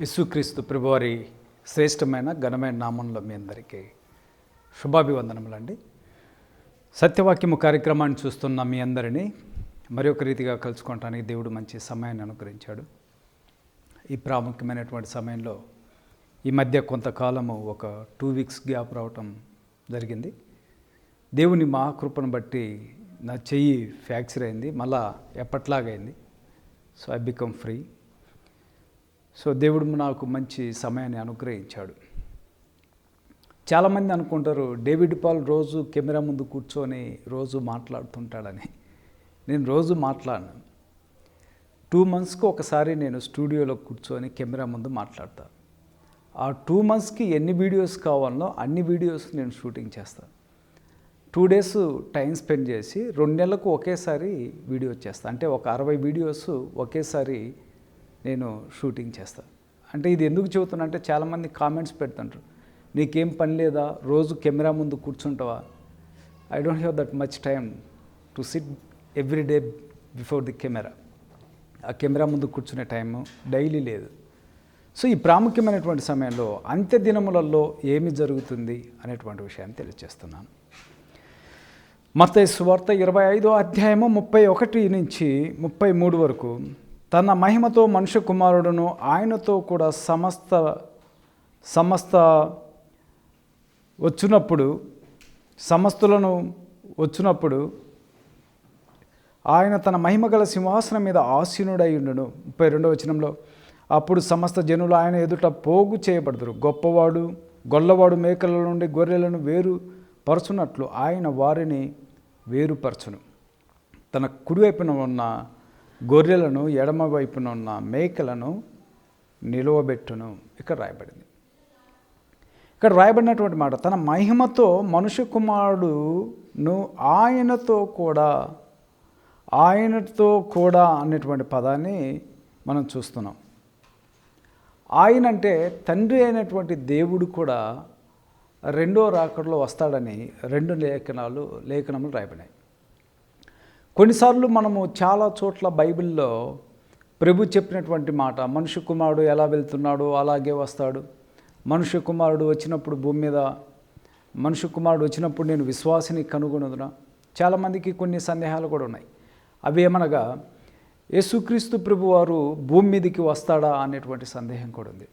యేసుక్రీస్తు ప్రభువారి శ్రేష్టమైన ఘనమైన నామంలో మీ అందరికీ శుభాభివందనములండి. సత్యవాక్యము కార్యక్రమాన్ని చూస్తున్న మీ అందరినీ మరి ఒక రీతిగా కలుసుకోవటానికి దేవుడు మంచి సమయాన్ని అనుగ్రహించాడు. ఈ ప్రాముఖ్యమైనటువంటి సమయంలో ఈ మధ్య కొంతకాలము ఒక టూ వీక్స్ గ్యాప్ రావటం జరిగింది. దేవుని మహాకృపను బట్టి నా చెయ్యి ఫ్రాక్చర్ అయింది మళ్ళా ఎప్పట్లాగైంది so I become free. So దేవుడు నాకు మంచి సమయాన్ని అనుగ్రహించాడు. చాలామంది అనుకుంటారు డేవిడ్ పాల్ రోజు కెమెరా ముందు కూర్చొని రోజు మాట్లాడుతుంటాడని. నేను రోజు మాట్లాడను. టూ మంత్స్కి ఒకసారి నేను స్టూడియోలో కూర్చొని కెమెరా ముందు మాట్లాడతాను ఆ టూ మంత్స్కి ఎన్ని వీడియోస్ కావాలో అన్ని వీడియోస్ నేను షూటింగ్ చేస్తాను టూ డేస్ టైం స్పెండ్ చేసి రెండు నెలలకు ఒకేసారి వీడియో చేస్తాను అంటే ఒక అరవై వీడియోస్ ఒకేసారి నేను షూటింగ్ చేస్తాను అంటే ఇది ఎందుకు చెబుతున్నా అంటే చాలామంది కామెంట్స్ పెడుతుంటారు. నీకేం పని లేదా? రోజు కెమెరా ముందు కూర్చుంటావా? I don't have that much time to sit every day before the camera ఆ కెమెరా ముందు కూర్చునే టైము డైలీ లేదు. సో ఈ ప్రాముఖ్యమైనటువంటి సమయంలో అంత్య దినములలో ఏమి జరుగుతుంది అనేటువంటి విషయాన్ని తెలియజేస్తున్నాను. మత సువార్త ఇరవై ఐదో అధ్యాయము ముప్పై ఒకటి నుంచి ముప్పై మూడు వరకు తన మహిమతో మనుష్య కుమారుడును ఆయనతో కూడా సమస్త సమస్త వచ్చినప్పుడు సమస్తులను వచ్చినప్పుడు ఆయన తన మహిమ గల సింహాసనం మీద ఆసీనుడై ఉండును. ముప్పై రెండవ వచనంలో అప్పుడు సమస్త జనులు ఆయన ఎదుట పోగు చేయబడతారు గొప్పవాడు గొల్లవాడు మేకల నుండి గొర్రెలను వేరు పరచునట్లు ఆయన వారిని వేరుపరచును. తన కుడివైపున ఉన్న గొర్రెలను ఎడమ వైపున ఉన్న మేకలను నిలువబెట్టును. ఇక్కడ రాయబడింది. ఇక్కడ రాయబడినటువంటి మాట తన మహిమతో మనుష్య కుమారుడును ఆయనతో కూడా ఆయనతో కూడా అనేటువంటి పదాన్ని మనం చూస్తున్నాం. ఆయన అంటే తండ్రి అయినటువంటి దేవుడు కూడా రెండో రాకడలో వస్తాడని రెండు లేఖనాలు లేఖనములు రాయబడినాయి. కొన్నిసార్లు మనము చాలా చోట్ల బైబిల్లో ప్రభు చెప్పినటువంటి మాట మనుష్య కుమారుడు ఎలా వెళ్తున్నాడో అలాగే వస్తాడు. మనుష్య కుమారుడు వచ్చినప్పుడు భూమి మీద మనుష్య కుమారుడు వచ్చినప్పుడు నేను విశ్వాసిని కనుగొనదునా? చాలామందికి కొన్ని సందేహాలు కూడా ఉన్నాయి. అవి ఏమనగా యేసుక్రీస్తు ప్రభు వారు భూమి మీదకి వస్తాడా? అనేటువంటి సందేహం కూడా ఉంది.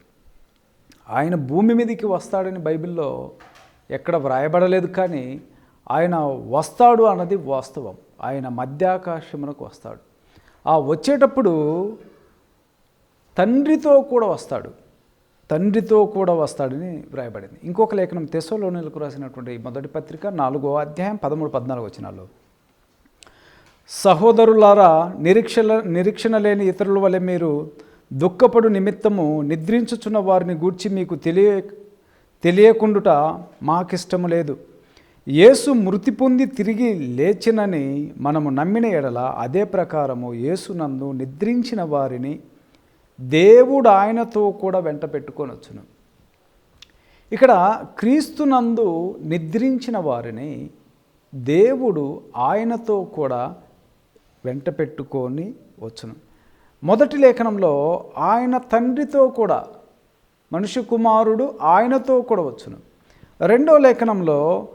ఆయన భూమి మీదకి వస్తాడని బైబిల్లో ఎక్కడ వ్రాయబడలేదు కానీ ఆయన వస్తాడు అన్నది వాస్తవం. ఆయన మధ్యాకాశమునకు వస్తాడు. ఆ వచ్చేటప్పుడు తండ్రితో కూడా వస్తాడు. తండ్రితో కూడా వస్తాడని వ్రాయబడింది. ఇంకొక లేఖనం తెసోలోనిలకు రాసినటువంటి మొదటి పత్రిక నాలుగో అధ్యాయం పదమూడు పద్నాలుగు వచ్చినాల్లో సహోదరులారా నిరీక్ష నిరీక్షణ లేని ఇతరుల వలె మీరు దుఃఖపడు నిమిత్తము నిద్రించుచున్న వారిని గూర్చి మీకు తెలియ తెలియకుండుట మాకిష్టము లేదు. యేసు మృతి పొంది తిరిగి లేచినని మనము నమ్మిన ఎడల అదే ప్రకారము యేసునందు నిద్రించిన వారిని దేవుడు ఆయనతో కూడా వెంట పెట్టుకొని వచ్చును. ఇక్కడ క్రీస్తునందు నిద్రించిన వారిని దేవుడు ఆయనతో కూడా వెంట పెట్టుకొని వచ్చును. మొదటి లేఖనంలో ఆయన తండ్రితో కూడా మనుష్య కుమారుడు ఆయనతో కూడా వచ్చును. రెండో లేఖనంలో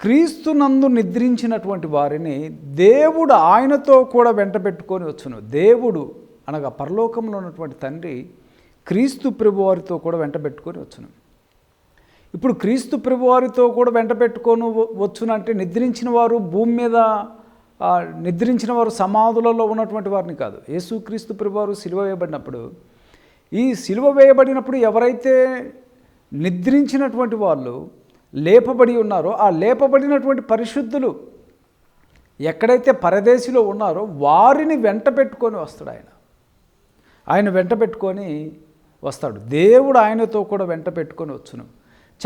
క్రీస్తునందు నిద్రించినటువంటి వారిని దేవుడు ఆయనతో కూడా వెంట పెట్టుకొని వచ్చును. దేవుడు అనగా పరలోకంలో ఉన్నటువంటి తండ్రి క్రీస్తు ప్రభువారితో కూడా వెంట పెట్టుకొని వచ్చును. ఇప్పుడు క్రీస్తు ప్రభువారితో కూడా వెంట పెట్టుకొని వచ్చునంటే నిద్రించిన వారు భూమి మీద నిద్రించిన వారు సమాధులలో ఉన్నటువంటి వారిని కాదు. యేసుక్రీస్తు ప్రభువారు సిలువ వేయబడినప్పుడు ఈ సిలువ వేయబడినప్పుడు ఎవరైతే నిద్రించినటువంటి వాళ్ళు లేపబడి ఉన్నారో ఆ లేపబడినటువంటి పరిశుద్ధులు ఎక్కడైతే పరదేశిలో ఉన్నారో వారిని వెంట పెట్టుకొని వస్తాడు ఆయన. ఆయన వెంట పెట్టుకొని వస్తాడు. దేవుడు ఆయనతో కూడా వెంట పెట్టుకొని వచ్చును.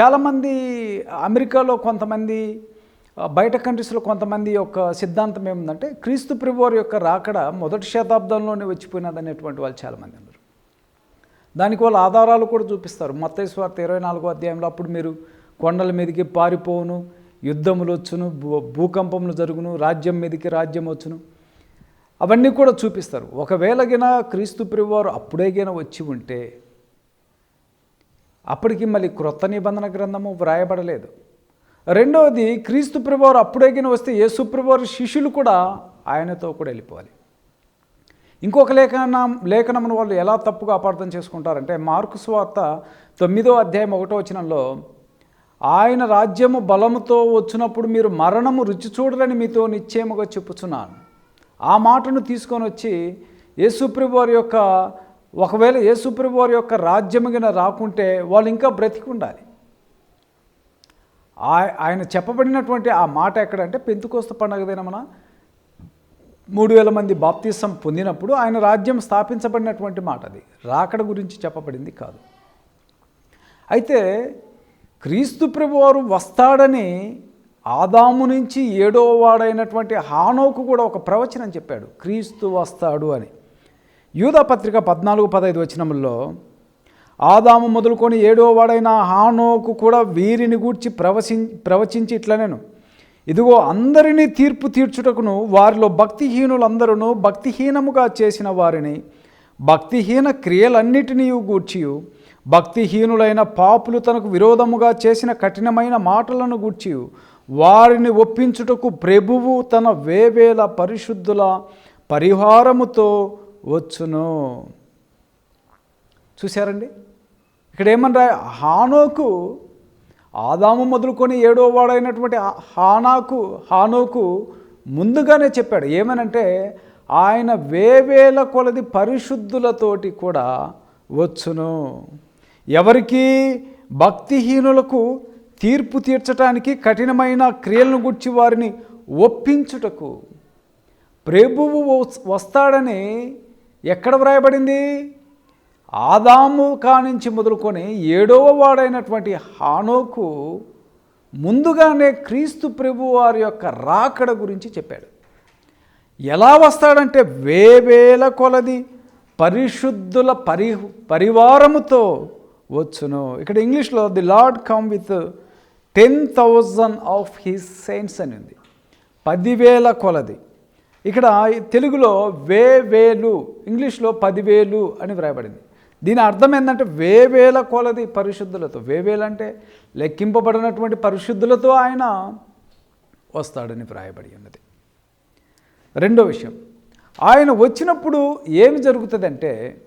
చాలామంది అమెరికాలో కొంతమంది బయట కంట్రీస్లో కొంతమంది యొక్క సిద్ధాంతం ఏముందంటే క్రీస్తు ప్రభువారి యొక్క రాకడ మొదటి శతాబ్దంలోనే వచ్చిపోయినది అనేటువంటి వాళ్ళు చాలామంది ఉన్నారు. దానికి వాళ్ళ ఆధారాలు కూడా చూపిస్తారు. మత్తయి స్వార్థ ఇరవై నాలుగో అధ్యాయంలో అప్పుడు మీరు కొండల మీదకి పారిపోవును యుద్ధములు వచ్చును భూ భూకంపములు జరుగును రాజ్యం మీదకి రాజ్యం వచ్చును. అవన్నీ కూడా చూపిస్తారు. ఒకవేళ గిన క్రీస్తు ప్రభువారు అప్పుడే గిన వచ్చి ఉంటే అప్పటికి మళ్ళీ క్రొత్త నిబంధన గ్రంథము వ్రాయబడలేదు. రెండవది క్రీస్తు ప్రభువారు అప్పుడేగిన వస్తే యేసు ప్రభువారు శిష్యులు కూడా ఆయనతో కూడా వెళ్ళిపోవాలి. ఇంకొక లేఖనం లేఖనమును వాళ్ళు ఎలా తప్పుగా అపార్థం చేసుకుంటారంటే మార్కు స్వార్త తొమ్మిదో అధ్యాయం ఒకటో వచనంలో ఆయన రాజ్యము బలముతో వచ్చినప్పుడు మీరు మరణము రుచి చూడరని మీతో నిశ్చయముగా చెప్పుచున్నాను. ఆ మాటను తీసుకొని వచ్చి యేసుప్రభు వారి యొక్క ఒకవేళ యేసుప్రభు వారి యొక్క రాజ్యముగిన రాకుంటే వాళ్ళు ఇంకా బ్రతికి ఉండాలి ఆయ- ఆయన చెప్పబడినటువంటి ఆ మాట ఎక్కడంటే పెంతుకోస్త పండగ దినమున మూడు వేల మంది బాప్తిసం పొందినప్పుడు ఆయన రాజ్యం స్థాపించబడినటువంటి మాట అది. రాకడ గురించి చెప్పబడింది కాదు. అయితే క్రీస్తు ప్రభువారు వస్తాడని ఆదాము నుంచి ఏడో వాడైనటువంటి హానోకు కూడా ఒక ప్రవచనం చెప్పాడు. క్రీస్తు వస్తాడు అని. యూధపత్రిక పద్నాలుగు పదహైదు వచనముల్లో ఆదాము మొదలుకొని ఏడో వాడైన హానోకు కూడా వీరిని గూర్చి ప్రవచి ప్రవచించి ఇట్లా నేను ఇదిగో అందరినీ తీర్పు తీర్చుటకును వారిలో భక్తిహీనులందరూ భక్తిహీనముగా చేసిన వారిని భక్తిహీన క్రియలన్నిటినీ గూర్చియు భక్తిహీనులైన పాపులు తనకు విరోధముగా చేసిన కఠినమైన మాటలను గూర్చి వారిని ఒప్పించుటకు ప్రభువు తన వేవేల పరిశుద్ధుల పరిహారముతో వచ్చును. చూశారండి? ఇక్కడ ఏమన్నా హానోకు ఆదాము మొదలుకొని ఏడో వాడైనటువంటి హానాకు హానోకు ముందుగానే చెప్పాడు. ఏమనంటే ఆయన వేవేల కొలది పరిశుద్ధులతోటి కూడా వచ్చును. ఎవరికి భక్తిహీనులకు తీర్పు తీర్చటానికి కఠినమైన క్రియలను గుర్చి వారిని ఒప్పించుటకు. ప్రభువు వస్తాడని ఎక్కడ వ్రాయబడింది? ఆదాము కానించి మొదలుకొని ఏడవ వాడైనటువంటి హానోకు ముందుగానే క్రీస్తు ప్రభు వారి యొక్క రాకడ గురించి చెప్పాడు. ఎలా వస్తాడంటే వేవేల కొలది పరిశుద్ధుల పరి పరివారముతో వచ్చును. ఇక్కడ ఇంగ్లీష్లో the lord come with ten thousand of his saints అని ఉంది. పదివేల కొలది. ఇక్కడ తెలుగులో వే వేలు ఇంగ్లీష్లో పదివేలు అని వ్రాయబడింది. దీని అర్థం ఏంటంటే వేవేల కొలది పరిశుద్ధులతో. వేవేలు అంటే లెక్కింపబడినటువంటి పరిశుద్ధులతో ఆయన వస్తాడని వ్రాయబడి ఉన్నది. రెండో విషయం. ఆయన వచ్చినప్పుడు ఏమి జరుగుతుందంటే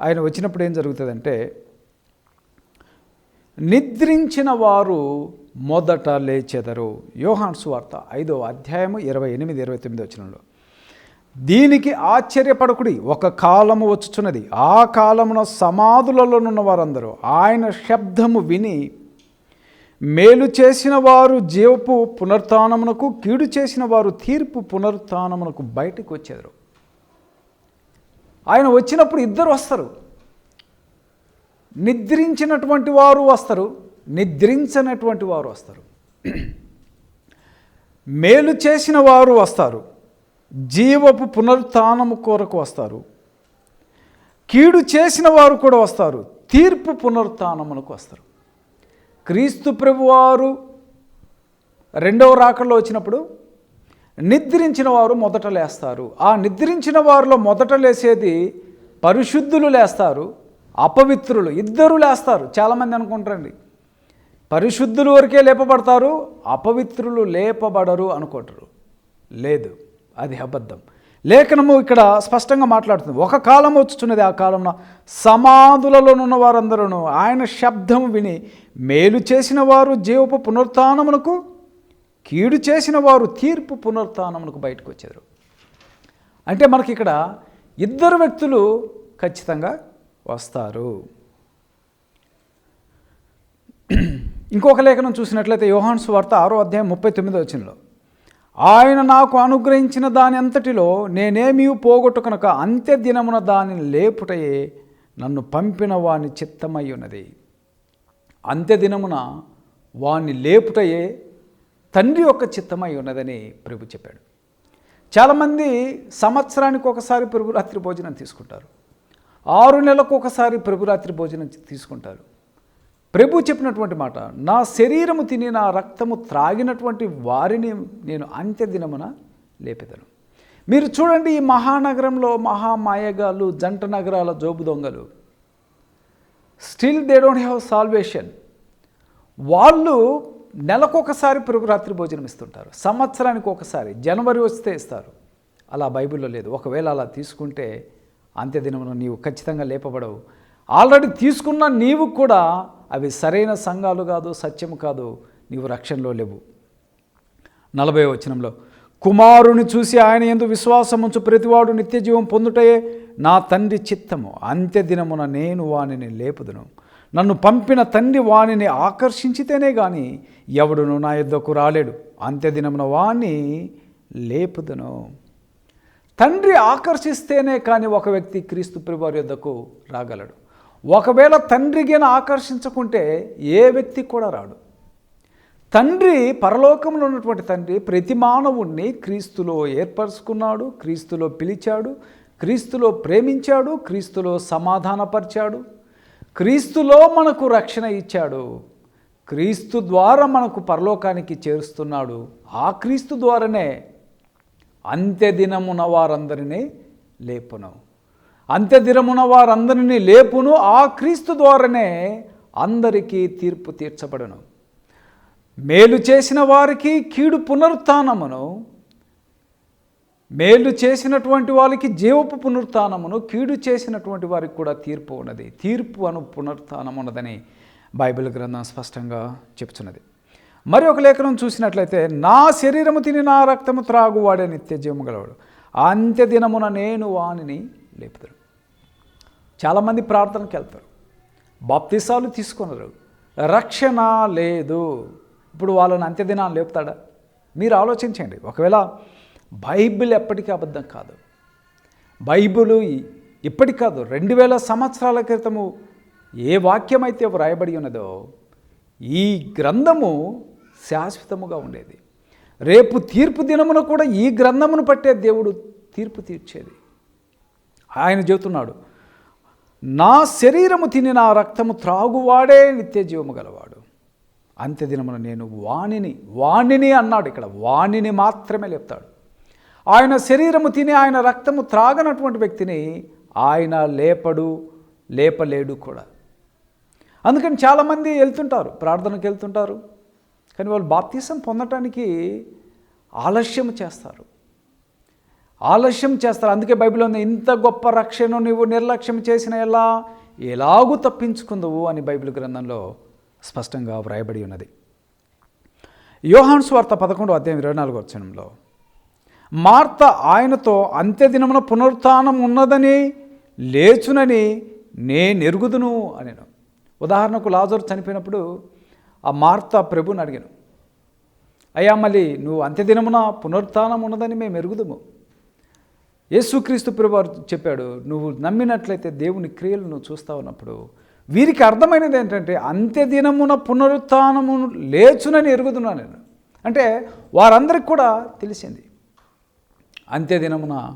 ఆయన వచ్చినప్పుడు ఏం జరుగుతుందంటే నిద్రించిన వారు మొదట లేచెదరు. యోహాన్ సువార్త ఐదో అధ్యాయము ఇరవై ఎనిమిది ఇరవై తొమ్మిది వచ్చినంలో దీనికి ఆశ్చర్యపడకుడి ఒక కాలము వచ్చుచున్నది. ఆ కాలమున సమాధులలోనున్న వారందరూ ఆయన శబ్దము విని మేలు చేసిన వారు జీవపు పునరుత్నమునకు కీడు చేసిన వారు తీర్పు పునరుత్నమునకు బయటకు వచ్చేదారు. ఆయన వచ్చినప్పుడు ఇద్దరు వస్తారు. నిద్రించినటువంటి వారు వస్తారు నిద్రించినటువంటి వారు వస్తారు. మేలు చేసిన వారు వస్తారు జీవపు పునరుత్నము కొరకు వస్తారు. కీడు చేసిన వారు కూడా వస్తారు తీర్పు పునరుత్నములకు వస్తారు. క్రీస్తు ప్రభువారు రెండవ రాకల్లో వచ్చినప్పుడు నిద్రించిన వారు మొదట లేస్తారు. ఆ నిద్రించిన వారిలో మొదట లేసేది పరిశుద్ధులు లేస్తారు అపవిత్రులు ఇద్దరు లేస్తారు. చాలామంది అనుకుంటారండి. పరిశుద్ధులు వరకే లేపబడతారు అపవిత్రులు లేపబడరు అనుకుంటారు. లేదు అది అబద్ధం. లేఖనము ఇక్కడ స్పష్టంగా మాట్లాడుతుంది. ఒక కాలం వచ్చుచున్నది ఆ కాలంలో సమాధులలోనున్న వారందరూ ఆయన శబ్దం విని మేలు చేసిన వారు జీవపు పునరుత్నమునకు కీడు చేసిన వారు తీర్పు పునరుత్నమునకు బయటకు వచ్చారు అంటే మనకి ఇక్కడ ఇద్దరు వ్యక్తులు ఖచ్చితంగా వస్తారు. ఇంకొక లేఖనం చూసినట్లయితే యోహాన్స్ వార్త ఆరో అధ్యాయం ముప్పై తొమ్మిదో వచ్చినలో ఆయన నాకు అనుగ్రహించిన దాని అంతటిలో నేనేమీ పోగొట్టుకనక అంత్య దినమున దానిని లేపుటయే నన్ను పంపిన వాని చిత్తమై ఉన్నది. అంత్య దినమున వాణ్ణి లేపుటయే తండ్రి యొక్క చిత్తమై ఉన్నదని ప్రభు చెప్పాడు. చాలామంది సంవత్సరానికి ఒకసారి ప్రభురాత్రి భోజనం తీసుకుంటారు. ఆరు నెలలకు ఒకసారి ప్రభురాత్రి భోజనం తీసుకుంటారు. ప్రభు చెప్పినటువంటి మాట నా శరీరము తిని నా రక్తము త్రాగినటువంటి వారిని నేను అంత్యదినమున లేపెదను. మీరు చూడండి ఈ మహానగరంలో మహామాయగాలు జంట నగరాల జోబు దొంగలు. Still they don't have salvation వాళ్ళు నెలకొకసారి ప్రభురాత్రి భోజనం ఇస్తుంటారు. సంవత్సరానికి ఒకసారి జనవరి వస్తే ఇస్తారు. అలా బైబిల్లో లేదు. ఒకవేళ అలా తీసుకుంటే అంత్యదినమున నీవు ఖచ్చితంగా లేపబడవు. ఆల్రెడీ తీసుకున్న నీవు కూడా అవి సరైన సంఘాలు కాదు సత్యము కాదు నీవు రక్షణలో లేవు. నలభై వచనంలో కుమారుని చూసి ఆయన ఎందు విశ్వాసముంచు ప్రతివాడు నిత్యజీవం పొందుటయే నా తండ్రి చిత్తము. అంత్యదినమున నేను వానిని లేపుదును. నన్ను పంపిన తండ్రి వానిని ఆకర్షించితేనే కానీ ఎవడును నా యుద్ధకు రాలేడు. అంత్యదినమున వాణ్ణి లేపుదును. తండ్రి ఆకర్షిస్తేనే కానీ ఒక వ్యక్తి క్రీస్తు ప్రభువారి యొద్దకు రాగలడు. ఒకవేళ తండ్రిగిన ఆకర్షించకుంటే ఏ వ్యక్తి కూడా రాడు. తండ్రి పరలోకంలో ఉన్నటువంటి తండ్రి ప్రతి మానవుణ్ణి క్రీస్తులో ఏర్పరచుకున్నాడు క్రీస్తులో పిలిచాడు క్రీస్తులో ప్రేమించాడు క్రీస్తులో సమాధానపరిచాడు. క్రీస్తులో మనకు రక్షణ ఇచ్చాడు. క్రీస్తు ద్వారా మనకు పరలోకానికి చేరుస్తున్నాడు. ఆ క్రీస్తు ద్వారానే అంత్యదినమున వారందరినీ లేపును. అంత్యదినమున వారందరినీ లేపును ఆ క్రీస్తు ద్వారానే అందరికీ తీర్పు తీర్చబడను. మేలు చేసిన వారికి కీడు పునరుత్నమును మేలు చేసినటువంటి వారికి జీవపు పునరుత్నమును కీడు చేసినటువంటి వారికి కూడా తీర్పు ఉన్నది. తీర్పు అను పునరుత్నం ఉన్నదని బైబిల్ గ్రంథం స్పష్టంగా చెప్తున్నది. మరి ఒక లేఖనం చూసినట్లయితే నా శరీరము తిని నా రక్తము త్రాగువాడే నిత్య జీవము గలవాడు అంత్యదినమున నేను వానిని లేపుతాడు చాలామంది ప్రార్థనకి వెళ్తారు. బాప్తిసాలు తీసుకున్నారు రక్షణ లేదు. ఇప్పుడు వాళ్ళని అంత్యదినాన్ని లేపుతాడా? మీరు ఆలోచించండి. ఒకవేళ బైబిల్ ఎప్పటికీ అబద్ధం కాదు. బైబిల్ ఇప్పటి కాదు. రెండు వేల సంవత్సరాల క్రితము ఏ వాక్యం అయితే వ్రాయబడి ఉన్నదో ఈ గ్రంథము శాశ్వతముగా ఉండేది. రేపు తీర్పు దినమున కూడా ఈ గ్రంథమును పట్టే దేవుడు తీర్పు తీర్చేది. ఆయన చెబుతున్నాడు నా శరీరము తిని నా రక్తము త్రాగువాడే నిత్య జీవము గలవాడు అంత్యదినమున నేను వాణిని వాణిని అన్నాడు ఇక్కడ వాణిని మాత్రమే లేపుతాడు. ఆయన శరీరము తిని ఆయన రక్తము త్రాగనటువంటి వ్యక్తిని ఆయన లేపడు లేపలేడు కూడా. అందుకని చాలామంది వెళ్తుంటారు ప్రార్థనకు వెళ్తుంటారు. కానీ వాళ్ళు బాప్తీసం పొందటానికి ఆలస్యం చేస్తారు. ఆలస్యం చేస్తారు. అందుకే బైబిల్ ఉంది ఇంత గొప్ప రక్షణ నువ్వు నిర్లక్ష్యం చేసిన ఎలా? ఎలాగూ తప్పించుకుందువు? అని బైబిల్ గ్రంథంలో స్పష్టంగా వ్రాయబడి ఉన్నది. యోహాన్ స్వార్త పదకొండు అధ్యాయం ఇరవై నాలుగు వచనంలో మార్త ఆయనతో అంత్యదినమున పునరుత్నం ఉన్నదని లేచునని నేనెరుగుదును అనేను. ఉదాహరణకు లాజరు చనిపోయినప్పుడు ఆ మార్త ప్రభుని అడిగాను. అయ్యా మళ్ళీ నువ్వు అంత్యదినమున పునరుత్థానం ఉన్నదని మేము ఎరుగుదుము. యేసుక్రీస్తు ప్రభువారు చెప్పాడు నువ్వు నమ్మినట్లయితే దేవుని క్రియలు నువ్వు చూస్తా ఉన్నప్పుడు వీరికి అర్థమైనది ఏంటంటే అంత్యదినమున పునరుత్థానము లేచునని ఎరుగుతున్నా నేను అంటే వారందరికి కూడా తెలిసింది అంత్యదినమున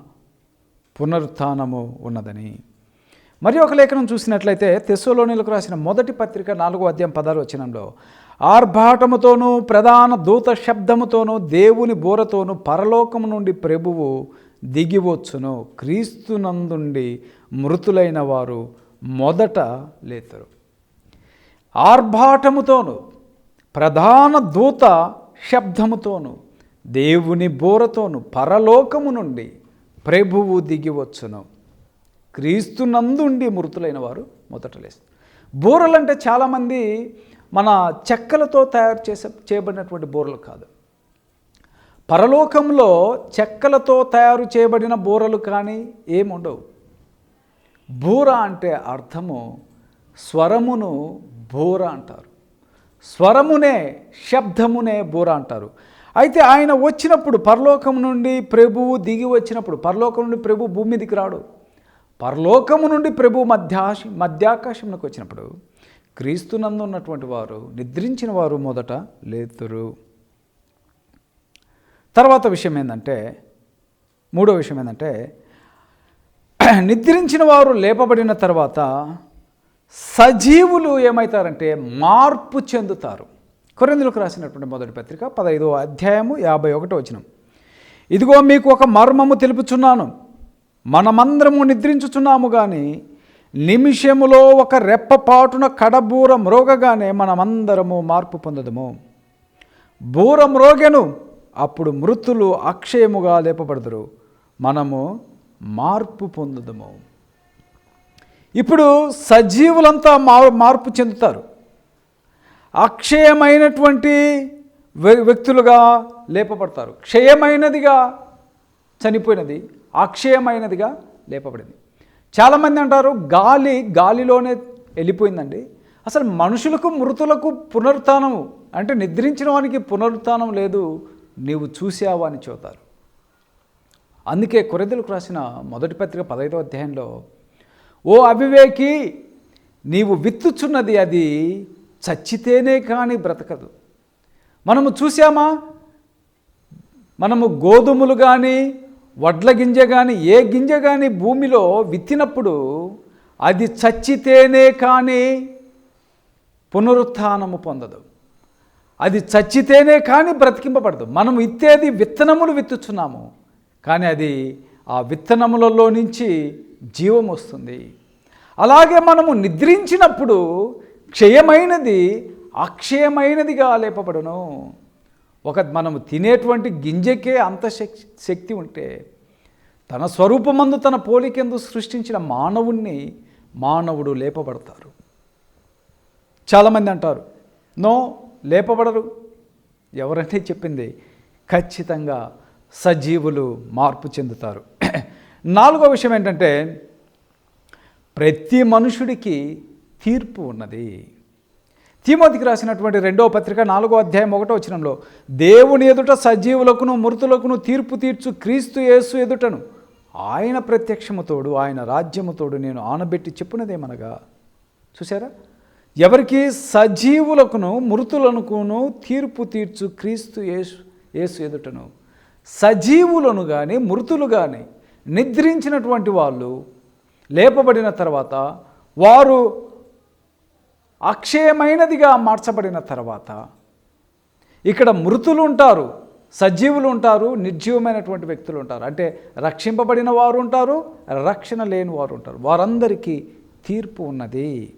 పునరుత్థానము ఉన్నదని. మరి ఒక లేఖనం చూసినట్లయితే తెస్సోలోనిలకు రాసిన మొదటి పత్రిక నాలుగో అధ్యాయం పదహారు వచ్చినంలో ఆర్భాటముతోనూ ప్రధాన దూత శబ్దముతోనూ దేవుని బోరతోనూ పరలోకము నుండి ప్రభువు దిగివచ్చును క్రీస్తునందుండి మృతులైన వారు మొదట లేతరు. ఆర్భాటముతోను ప్రధాన దూత శబ్దముతోను దేవుని బోరతోను పరలోకము నుండి ప్రభువు దిగివచ్చును క్రీస్తునందుండి మృతులైన వారు మొదట లేస్తారు బూరలు అంటే చాలామంది మన చెక్కలతో తయారు చేసే చేయబడినటువంటి బూరలు కాదు. పరలోకంలో చెక్కలతో తయారు చేయబడిన బూరలు కానీ ఏముండవు. బూర అంటే అర్థము స్వరమును బూర అంటారు. స్వరమునే శబ్దమునే బూర అంటారు. అయితే ఆయన వచ్చినప్పుడు పరలోకం నుండి ప్రభువు దిగి వచ్చినప్పుడు పరలోకం నుండి ప్రభు భూమి మీదకి రాడు. పరలోకము నుండి ప్రభు మధ్యాశ మధ్యాకాశంలోకి వచ్చినప్పుడు క్రీస్తునందు ఉన్నటువంటి వారు నిద్రించిన వారు మొదట లేతురు. తర్వాత విషయం ఏంటంటే మూడో విషయం ఏంటంటే నిద్రించిన వారు లేపబడిన తర్వాత సజీవులు ఏమవుతారంటే మార్పు చెందుతారు. కొరిందులకు రాసినటువంటి మొదటి పత్రిక పదహైదో అధ్యాయము యాభై ఒకటి వచ్చినం ఇదిగో మీకు ఒక మర్మము తెలుపుచున్నాను. మనమందరము నిద్రించుచున్నాము కానీ నిమిషములో ఒక రెప్పపాటున కడబూర మ్రోగగానే మనమందరము మార్పు పొందదము. బూర మ్రోగెను అప్పుడు మృతులు అక్షయముగా లేపబడదురు. మనము మార్పు పొందుదము. ఇప్పుడు సజీవులంతా మార్పు చెందుతారు. అక్షయమైనటువంటి వ్య- వ్యక్తులుగా లేపబడతారు. క్షయమైనదిగా చనిపోయినది అక్షయమైనదిగా లేపబడింది. చాలామంది అంటారు గాలి గాలిలోనే వెళ్ళిపోయిందండి. అసలు మనుషులకు మృతులకు పునరుత్నము అంటే నిద్రించిన వానికి పునరుత్నం లేదు నీవు చూసావా అని చెబుతారు. అందుకే కొరెదులకు రాసిన మొదటి పత్రిక పదహైదవ అధ్యాయంలో ఓ అవివేకి నీవు విత్తుచున్నది అది చచ్చితేనే కానీ బ్రతకదు. మనము చూసామా మనము గోధుమలు కానీ వడ్ల గింజ కానీ ఏ గింజ కానీ భూమిలో విత్తినప్పుడు అది చచ్చితేనే కానీ పునరుత్నము పొందదు. అది చచ్చితేనే కానీ బ్రతికింపబడదు. మనం ఇత్తేది విత్తనములు విత్తుచున్నాము కానీ అది ఆ విత్తనములలో నుంచి జీవం వస్తుంది. అలాగే మనము నిద్రించినప్పుడు క్షయమైనది అక్షయమైనదిగా లేపబడును. ఒక మనము తినేటువంటి గింజకే అంత శక్తి శక్తి ఉంటే తన స్వరూపమందు తన పోలికెందు సృష్టించిన మానవుణ్ణి మానవుడు లేపబడతారు. చాలామంది అంటారు నో లేపబడరు. ఎవరంటే చెప్పింది ఖచ్చితంగా సజీవులు మార్పు చెందుతారు. నాలుగో విషయం ఏంటంటే ప్రతి మనుషుడికి తీర్పు ఉన్నది. తిమోతికి రాసినటువంటి రెండవ పత్రిక నాలుగో అధ్యాయం ఒకటో వచనంలో దేవుని ఎదుట సజీవులకును మృతులకును తీర్పు తీర్చు క్రీస్తు యేసు ఎదుటను ఆయన ప్రత్యక్షముతోడు ఆయన రాజ్యముతోడు నేను ఆనబెట్టి చెప్పునదేమనగా? చూసారా ఎవరికి సజీవులకును మృతులనుకును తీర్పు తీర్చు క్రీస్తు యేసు యేసు ఎదుటను సజీవులను కానీ మృతులు కానీ నిద్రించినటువంటి వాళ్ళు లేపబడిన తర్వాత వారు అక్షయమైనదిగా మార్చబడిన తర్వాత ఇక్కడ మృతులు ఉంటారు సజీవులు ఉంటారు నిర్జీవమైనటువంటి వ్యక్తులు ఉంటారు అంటే రక్షింపబడిన వారు ఉంటారు రక్షణ లేని వారు ఉంటారు వారందరికీ తీర్పు ఉన్నది.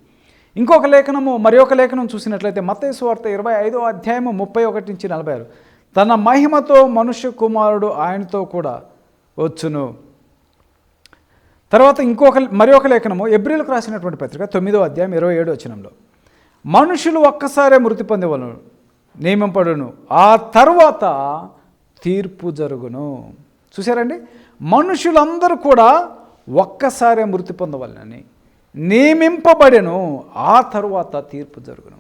ఇంకొక లేఖనము మరి ఒక లేఖనం చూసినట్లయితే మతేసు వార్త ఇరవై ఐదో అధ్యాయము ముప్పై ఒకటి నుంచి నలభై ఆరు. తన మహిమతో మనుష్య కుమారుడు ఆయనతో కూడా వచ్చును. తర్వాత ఇంకొక మరి ఒక లేఖనము ఎబ్రిల్కు రాసినటువంటి పత్రిక తొమ్మిదో అధ్యాయం ఇరవై ఏడు వచనంలో. మనుషులు ఒక్కసారే మృతి పొందేవలను నియమింపడును ఆ తర్వాత తీర్పు జరుగును. చూసారండి మనుషులందరూ కూడా ఒక్కసారే మృతి పొందవలనని. నియమింపబడెను. ఆ తరువాత తీర్పు జరుగును.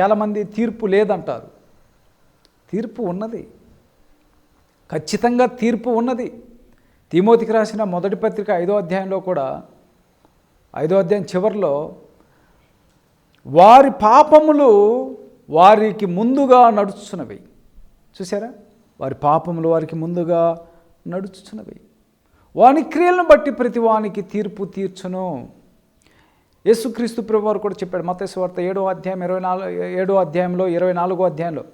చాలామంది తీర్పు లేదంటారు. తీర్పు ఉన్నది. ఖచ్చితంగా తీర్పు ఉన్నది. తిమోతికి రాసిన మొదటి పత్రిక ఐదో అధ్యాయంలో కూడా ఐదో అధ్యాయం చివరిలో వారి పాపములు వారికి ముందుగా నడుచుచున్నవి. చూసారా వారి పాపములు వారికి ముందుగా నడుచుచున్నవి. వాని క్రియలను బట్టి ప్రతి వానికి తీర్పు తీర్చును. యేసుక్రీస్తు ప్రభు వారు కూడా చెప్పాడు మతేశ్వ వార్త ఏడో అధ్యాయం ఇరవై నాలుగు ఏడో అధ్యాయంలో ఇరవై నాలుగో అధ్యాయంలో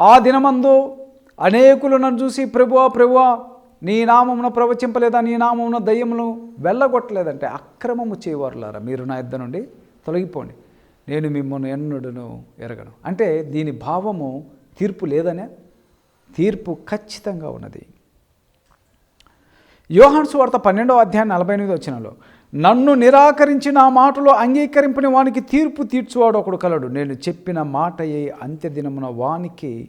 ఆ దినమందు అనేకులు నన్ను చూసి ప్రభువా ప్రభువా నీ నామమున ప్రవచింపలేదా? నీ నామమున దయ్యమును వెళ్ళగొట్టలేదంటే అక్రమము చేయవారులారా? మీరు నా ఇద్దరు నుండి తొలగిపోండి. నేను మిమ్మల్ని ఎన్నడను ఎరగను. అంటే దీని భావము తీర్పు లేదనే తీర్పు ఖచ్చితంగా ఉన్నది. యోహాన్సు సువార్త పన్నెండవ అధ్యాయం నలభై ఎనిమిది వచ్చినలో నన్ను నిరాకరించి నా మాటలో అంగీకరింపని వానికి తీర్పు తీర్చువాడు ఒకడు కలడు. నేను చెప్పిన మాట ఏ అంత్యదినమున వానికి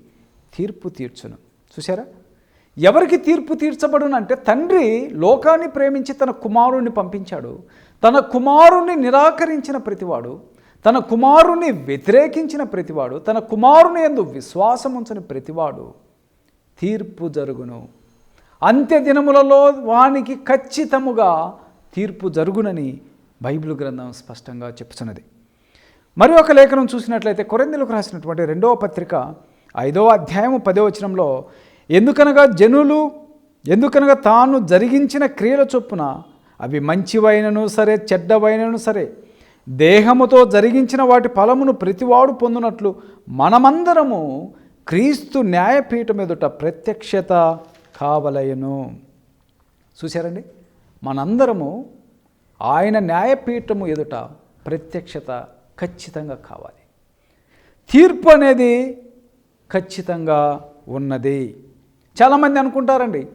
తీర్పు తీర్చును. చూసారా ఎవరికి తీర్పు తీర్చబడునంటే తండ్రి లోకాన్ని ప్రేమించి తన కుమారుణ్ణి పంపించాడు. తన కుమారుణ్ణి నిరాకరించిన ప్రతివాడు తన కుమారుని వ్యతిరేకించిన ప్రతివాడు తన కుమారుని ఎందు విశ్వాసం ఉంచని ప్రతివాడు తీర్పు జరుగును. అంత్య దినములలో వానికి ఖచ్చితముగా తీర్పు జరుగునని బైబిల్ గ్రంథం స్పష్టంగా చెప్తున్నది మరి ఒక లేఖనం చూసినట్లయితే కొరెందులకు రాసినటువంటి రెండవ పత్రిక ఐదవ అధ్యాయము పదో వచనంలో ఎందుకనగా జనులు ఎందుకనగా తాను జరిగించిన క్రియల చొప్పున అవి మంచివైనను సరే చెడ్డవైనను సరే దేహముతో జరిగించిన వాటి ఫలమును ప్రతివాడు పొందినట్లు మనమందరము క్రీస్తు న్యాయపీఠం ఎదుట ప్రత్యక్షత కావలయను చూశారండి? మనందరము ఆయన న్యాయపీఠము ఎదుట ప్రత్యక్షత ఖచ్చితంగా కావాలి. తీర్పు అనేది ఖచ్చితంగా ఉన్నది. చాలామంది అనుకుంటారండి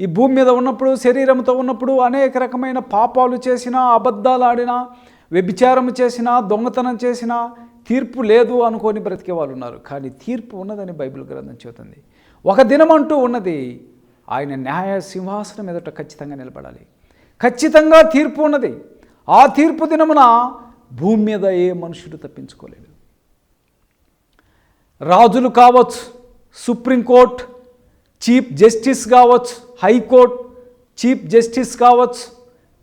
ఈ భూమి మీద ఉన్నప్పుడు శరీరంతో ఉన్నప్పుడు అనేక రకమైన పాపాలు చేసినా అబద్ధాలు ఆడినా వ్యభిచారం చేసినా దొంగతనం చేసినా తీర్పు లేదు అనుకొని బ్రతికే వాళ్ళు ఉన్నారు కానీ తీర్పు ఉన్నదని బైబిల్ గ్రంథం చెబుతుంది. ఒక దినం అంటూ ఉన్నది ఆయన న్యాయ సింహాసనం ఎదుట ఖచ్చితంగా నిలబడాలి. ఖచ్చితంగా తీర్పు ఉన్నది. ఆ తీర్పు దినమున భూమి మీద ఏ మనుషుడు తప్పించుకోలేడు. రాజులు కావచ్చు సుప్రీంకోర్ట్ చీఫ్ జస్టిస్ కావచ్చు హైకోర్ట్ చీఫ్ జస్టిస్ కావచ్చు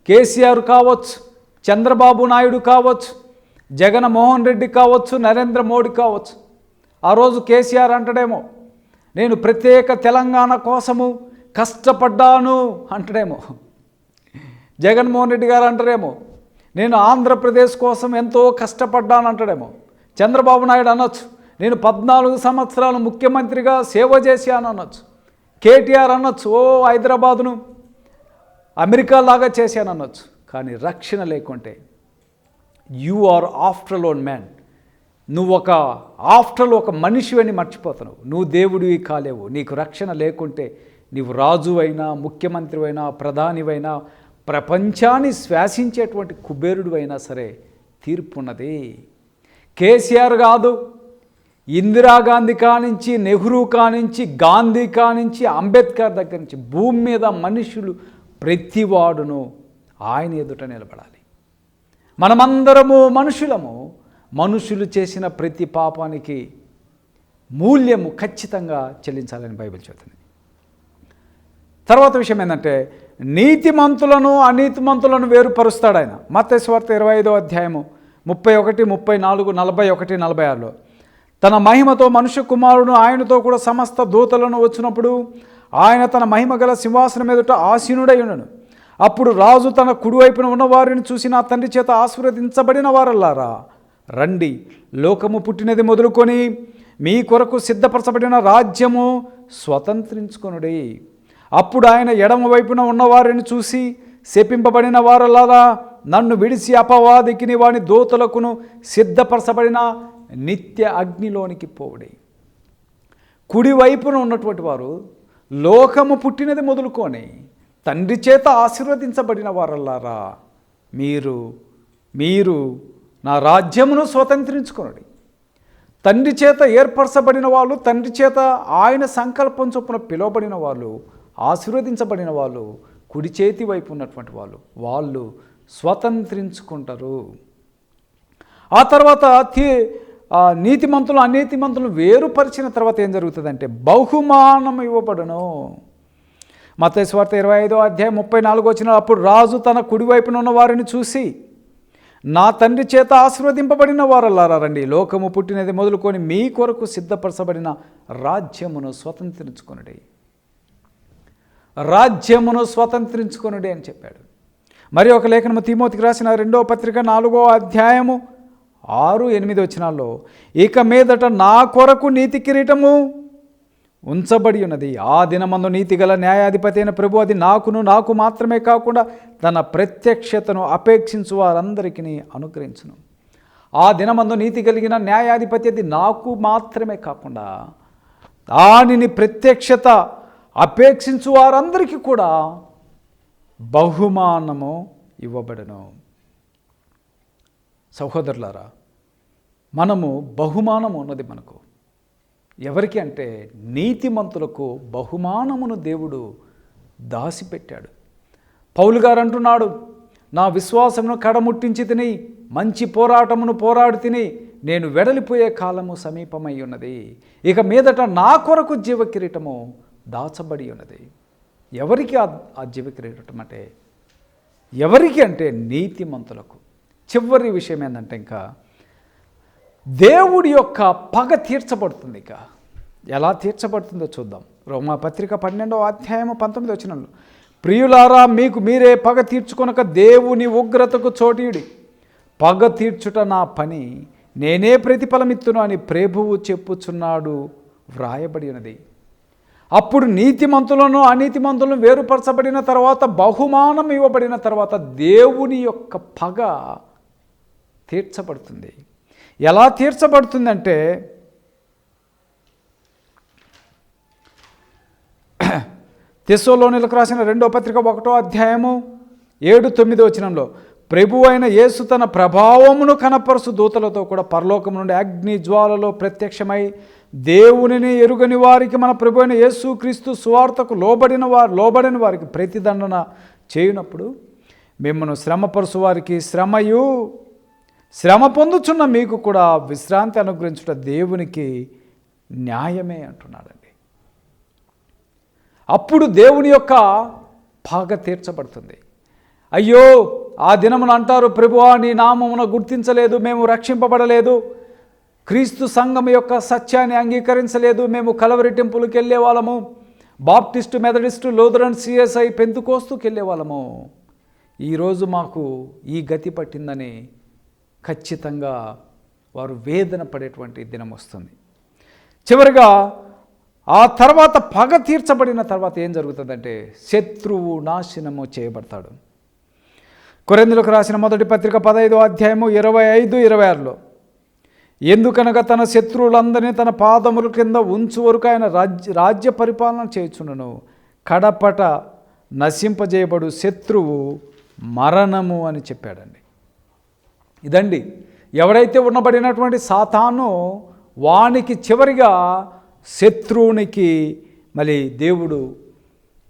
కేసీఆర్ కావచ్చు చంద్రబాబు నాయుడు కావచ్చు జగన్మోహన్ రెడ్డి కావచ్చు నరేంద్ర మోడీ కావచ్చు. ఆ రోజు కేసీఆర్ అంటడేమో నేను ప్రత్యేక తెలంగాణ కోసము కష్టపడ్డాను అంటడేమో. జగన్మోహన్ రెడ్డి గారు అంటారేమో నేను ఆంధ్రప్రదేశ్ కోసం ఎంతో కష్టపడ్డాను అంటాడేమో. చంద్రబాబు నాయుడు అనొచ్చు నేను పద్నాలుగు సంవత్సరాలు ముఖ్యమంత్రిగా సేవ చేశాను అనొచ్చు. కేటీఆర్ అనొచ్చు ఓ హైదరాబాదును అమెరికా లాగా చేశాను అనొచ్చు. కానీ రక్షణ లేకుంటే. You are after lone man నువ్వు ఒక ఆఫ్టర్లో ఒక మనిషివని మర్చిపోతున్నావు. నువ్వు దేవుడివి కాలేవు. నీకు రక్షణ లేకుంటే నీవు రాజువైనా ముఖ్యమంత్రి అయినా ప్రధానివైనా ప్రపంచాన్ని శ్వాసించేటువంటి కుబేరుడు అయినా సరే తీర్పు ఉన్నది. కేసీఆర్ కాదు. ఇందిరాగాంధీ కానించి నెహ్రూ కానించి గాంధీ కానించి అంబేద్కర్ దగ్గర నుంచి భూమి మీద మనుషులు ప్రతివాడును ఆయన ఎదుట నిలబడాలి. మనమందరము మనుషులము మనుషులు చేసిన ప్రతి పాపానికి మూల్యము ఖచ్చితంగా చెల్లించాలని బైబిల్ చెబుతుంది. తర్వాత విషయం ఏంటంటే నీతిమంతులను అనీతిమంతులను వేరుపరుస్తాడు ఆయన. మత్స్వార్త ఇరవై ఐదో అధ్యాయము ముప్పై ఒకటి ముప్పై నాలుగు నలభై ఒకటి నలభై ఆరులో తన మహిమతో మనుష్య కుమారుడు ఆయనతో కూడా సమస్త దూతలను వచ్చినప్పుడు ఆయన తన మహిమ గల సింహాసనం ఎదుట ఆసీనుడై ఉండను. అప్పుడు రాజు తన కుడివైపున ఉన్న వారిని చూసి నా తండ్రి చేత ఆశీర్వదించబడిన వారల్లారా. రండి లోకము పుట్టినది మొదలుకొని మీ కొరకు సిద్ధపరచబడిన రాజ్యము స్వతంత్రించుకొనుడి. అప్పుడు ఆయన ఎడమ వైపున ఉన్నవారిని చూసి శపింపబడిన వారలారా నన్ను విడిచి అపవాదికిని వాని దోతలకును సిద్ధపరచబడిన నిత్య అగ్నిలోనికి పోవుడి. కుడివైపున ఉన్నటువంటి వారు లోకము పుట్టినది మొదలుకొని తండ్రి చేత ఆశీర్వదించబడిన వారల్లారా మీరు మీరు నా రాజ్యమును స్వతంత్రించుకొనడి. తండ్రి చేత ఏర్పరచబడిన వాళ్ళు తండ్రి చేత ఆయన సంకల్పం చొప్పున పిలువబడిన వాళ్ళు ఆశీర్వదించబడిన వాళ్ళు కుడి చేతి వైపు ఉన్నటువంటి వాళ్ళు వాళ్ళు స్వతంత్రించుకుంటారు. ఆ తర్వాత తీ ఆ నీతిమంతులు అనీతిమంతులు వేరుపరిచిన తర్వాత ఏం జరుగుతుందంటే బహుమానం ఇవ్వబడను. మతేశ్వార్త ఇరవై ఐదో అధ్యాయం ముప్పై నాలుగు వచ్చిన అప్పుడు రాజు తన కుడివైపున ఉన్న వారిని చూసి నా తండ్రి చేత ఆశీర్వదింపబడిన వారల్లారా రండి. లోకము పుట్టినది మొదలుకొని మీ కొరకు సిద్ధపరచబడిన రాజ్యమును స్వతంత్రించుకొనుడి. రాజ్యమును స్వతంత్రించుకొనుడి అని చెప్పాడు. మరి ఒక లేఖనము తిమోతికి రాసిన రెండో పత్రిక నాలుగో అధ్యాయము ఆరు ఎనిమిది వచ్చినాల్లో ఇక మీదట నా కొరకు నీతి కిరీటము ఉంచబడి ఉన్నది. ఆ దినమందు నీతి గల న్యాయాధిపతి అయిన ప్రభు అది నాకును నాకు మాత్రమే కాకుండా తన ప్రత్యక్షతను అపేక్షించు వారందరికీ అనుగ్రహించును. ఆ దినమందు నీతి కలిగిన న్యాయాధిపతి అది నాకు మాత్రమే కాకుండా దానిని ప్రత్యక్షత అపేక్షించు వారందరికీ కూడా బహుమానము ఇవ్వబడను. సహోదరులారా మనము బహుమానం ఉన్నది మనకు. ఎవరికి అంటే నీతిమంతులకు బహుమానమును దేవుడు దాసిపెట్టాడు. పౌలు గారు అంటున్నాడు నా విశ్వాసమును కడముట్టించి తిని మంచి పోరాటమును పోరాడు తిని నేను వెడలిపోయే కాలము సమీపమై ఉన్నది. ఇక మీదట నా కొరకు జీవకిరీటము దాచబడి ఉన్నది. ఎవరికి ఆ జీవకిరీటం జీవ అంటే? ఎవరికి అంటే నీతిమంతులకు. చివరి విషయం ఏంటంటే ఇంకా దేవుడి యొక్క పగ తీర్చబడుతుంది ఇక. ఎలా తీర్చబడుతుందో చూద్దాం. రోమాపత్రిక పన్నెండవ అధ్యాయము పంతొమ్మిది వచ్చినంలో ప్రియులారా మీకు మీరే పగ తీర్చుకొనక దేవుని ఉగ్రతకు చోటీయుడి. పగ తీర్చుట నా పని నేనే ప్రతిఫలమిత్తును అని ప్రభువు చెప్పుచున్నాడు వ్రాయబడి ఉన్నది. అప్పుడు నీతిమంతులను అనీతిమంతులను వేరుపరచబడిన తర్వాత బహుమానం ఇవ్వబడిన తర్వాత దేవుని యొక్క పగ తీర్చబడుతుంది. ఎలా తీర్చబడుతుందంటే తెస్సోలోనిలకు రాసిన రెండో పత్రిక ఒకటో అధ్యాయము ఏడు తొమ్మిది వచనంలో ప్రభు అయిన యేసు తన ప్రభావమును కనపరుసు దూతలతో కూడా పరలోకం నుండి అగ్ని జ్వాలలో ప్రత్యక్షమై దేవునిని ఎరుగని వారికి మన ప్రభు అయిన యేసు క్రీస్తు సువార్తకు లోబడిన వారు లోబడిన వారికి ప్రతిదండన చేయనప్పుడు మిమ్మల్ని శ్రమపరుసు వారికి శ్రమయు శ్రమ పొందుచున్న మీకు కూడా విశ్రాంతి అనుగ్రహించుట దేవునికి న్యాయమే అంటున్నాడండి. అప్పుడు దేవుని యొక్క పాగ తీర్చబడుతుంది. అయ్యో ఆ దినమున అంటారు ప్రభువా నీ నామమున గుర్తించలేదు మేము రక్షింపబడలేదు. క్రీస్తు సంఘం యొక్క సత్యాన్ని అంగీకరించలేదు మేము కలవరి టెంపుల్కి వెళ్ళే వాళ్ళము బాప్టిస్టు మెథడిస్టు లోదరన్ సిఎస్ఐ పెంతుకోస్తుకి వెళ్ళే వాళ్ళము ఈరోజు మాకు ఈ గతి పట్టిందని ఖచ్చితంగా వారు వేదన పడేటువంటి దినం వస్తుంది. చివరిగా ఆ తర్వాత పగ తీర్చబడిన తర్వాత ఏం జరుగుతుందంటే శత్రువు నాశనము చేయబడతాడు. కొరెందులకు రాసిన మొదటి పత్రిక పదహైదు అధ్యాయము ఇరవై ఐదు ఇరవై ఆరులో ఎందుకనగా తన శత్రువులందరినీ తన పాదముల కింద ఉంచు వరకు ఆయన రాజ్య రాజ్య పరిపాలన చేయుచుండును. కడపట నశింపజేయబడు శత్రువు మరణము అని చెప్పాడండి. ఇదండి. ఎవడైతే ఉండబడినటువంటి సాతాను వానికి చివరిగా శత్రువునికి మళ్ళీ దేవుడు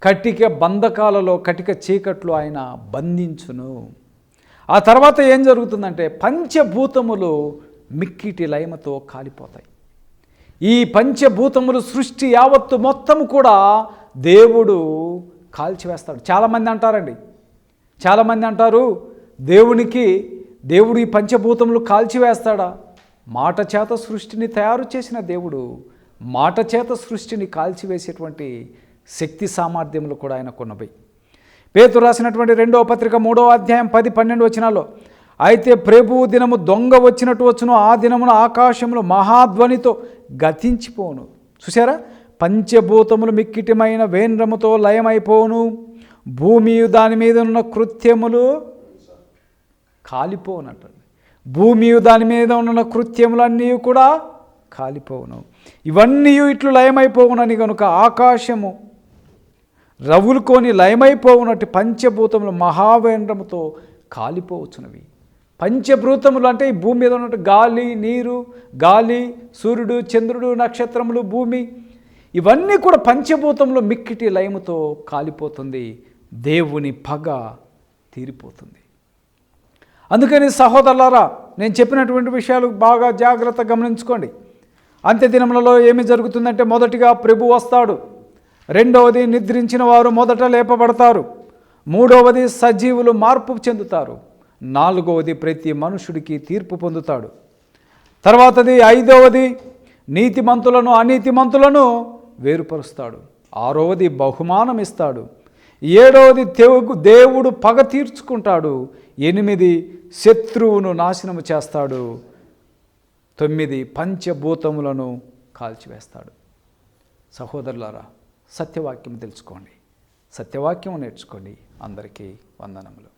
కటిక బంధకాలలో కటిక చీకట్లు ఆయన బంధించును. ఆ తర్వాత ఏం జరుగుతుందంటే పంచభూతములు మిక్కిటి లయమతో కాలిపోతాయి. ఈ పంచభూతములు సృష్టి యావత్తు మొత్తం కూడా దేవుడు కాల్చివేస్తాడు. చాలామంది అంటారండి. చాలామంది అంటారు దేవునికి దేవుడు ఈ పంచభూతములు కాల్చివేస్తాడా? మాట చేత సృష్టిని తయారు చేసిన దేవుడు మాట చేత సృష్టిని కాల్చివేసేటువంటి శక్తి సామర్థ్యములు కూడా ఆయన కొన్నవి పేతు రాసినటువంటి రెండవ పత్రిక మూడవ అధ్యాయం పది పన్నెండు వచనాల్లో అయితే ప్రభువు దినము దొంగ వచ్చినట్టు వచ్చును ఆ దినమున ఆకాశములు మహాధ్వనితో గతించిపోను. చూసారా పంచభూతములు మిక్కిటిమైన వేంద్రముతో లయమైపోను. భూమి దాని మీద ఉన్న కృత్యములు కాలిపోనట్టండి భూమి దాని మీద ఉన్న కృత్యములన్నీ కూడా కాలిపోవును. ఇవన్నీ ఇట్లు లయమైపోవునని కనుక ఆకాశము రవులుకొని లయమైపోవునట్టు పంచభూతములు మహావేంద్రముతో కాలిపోవచ్చునవి. పంచభూతములు అంటే ఈ భూమి మీద ఉన్నట్టు గాలి నీరు గాలి సూర్యుడు చంద్రుడు నక్షత్రములు భూమి ఇవన్నీ కూడా పంచభూతంలో మిక్కిటి లయముతో కాలిపోతుంది. దేవుని పగ తీరిపోతుంది. అందుకని సహోదరులారా నేను చెప్పినటువంటి విషయాలు బాగా జాగ్రత్త గమనించుకోండి. అంత్య దినములలో ఏమి జరుగుతుందంటే మొదటిగా ప్రభు వస్తాడు. రెండవది నిద్రించిన వారు మొదట లేపబడతారు. మూడవది సజీవులు మార్పు చెందుతారు. నాలుగవది ప్రతి మనుషుడికి తీర్పు పొందుతాడు. తర్వాతది ఐదవది నీతిమంతులను అనీతిమంతులను వేరుపరుస్తాడు. ఆరవది బహుమానం ఇస్తాడు ఏడవది దేవుడు పగ తీర్చుకుంటాడు. ఎనిమిది శత్రువును నాశనము చేస్తాడు. తొమ్మిది పంచభూతములను కాల్చివేస్తాడు. సహోదరులారా సత్యవాక్యం తెలుసుకోండి. సత్యవాక్యం నేర్చుకోండి. అందరికీ వందనములు.